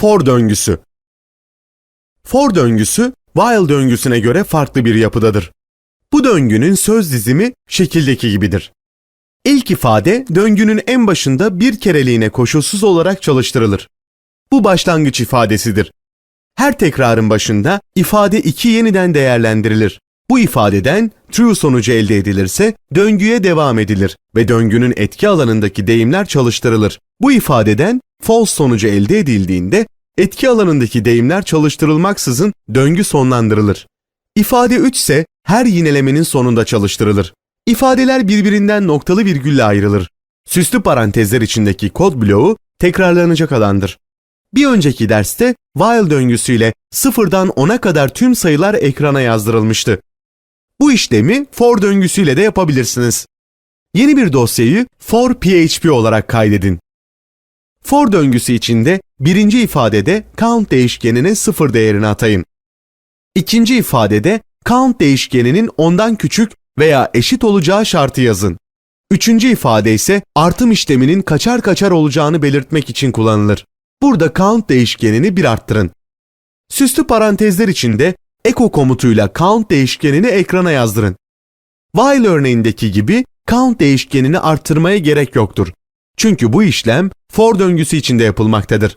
For döngüsü. For döngüsü, while döngüsüne göre farklı bir yapıdadır. Bu döngünün söz dizimi şekildeki gibidir. İlk ifade döngünün en başında bir kereliğine koşulsuz olarak çalıştırılır. Bu başlangıç ifadesidir. Her tekrarın başında ifade 2 yeniden değerlendirilir. Bu ifadeden true sonucu elde edilirse döngüye devam edilir ve döngünün etki alanındaki deyimler çalıştırılır. Bu ifadeden false sonucu elde edildiğinde etki alanındaki deyimler çalıştırılmaksızın döngü sonlandırılır. İfade 3 ise her yinelemenin sonunda çalıştırılır. İfadeler birbirinden noktalı virgülle ayrılır. Süslü parantezler içindeki kod bloğu tekrarlanacak alandır. Bir önceki derste while döngüsüyle sıfırdan 10'a kadar tüm sayılar ekrana yazdırılmıştı. Bu işlemi for döngüsüyle de yapabilirsiniz. Yeni bir dosyayı for PHP olarak kaydedin. For döngüsü içinde birinci ifadede count değişkenine sıfır değerini atayın. İkinci ifadede count değişkeninin ondan küçük veya eşit olacağı şartı yazın. Üçüncü ifade ise artım işleminin kaçar kaçar olacağını belirtmek için kullanılır. Burada count değişkenini bir arttırın. Süslü parantezler içinde echo komutuyla count değişkenini ekrana yazdırın. While örneğindeki gibi count değişkenini arttırmaya gerek yoktur. Çünkü bu işlem for döngüsü içinde yapılmaktadır.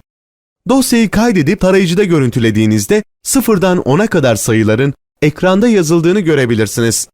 Dosyayı kaydedip tarayıcıda görüntülediğinizde sıfırdan 10'a kadar sayıların ekranda yazıldığını görebilirsiniz.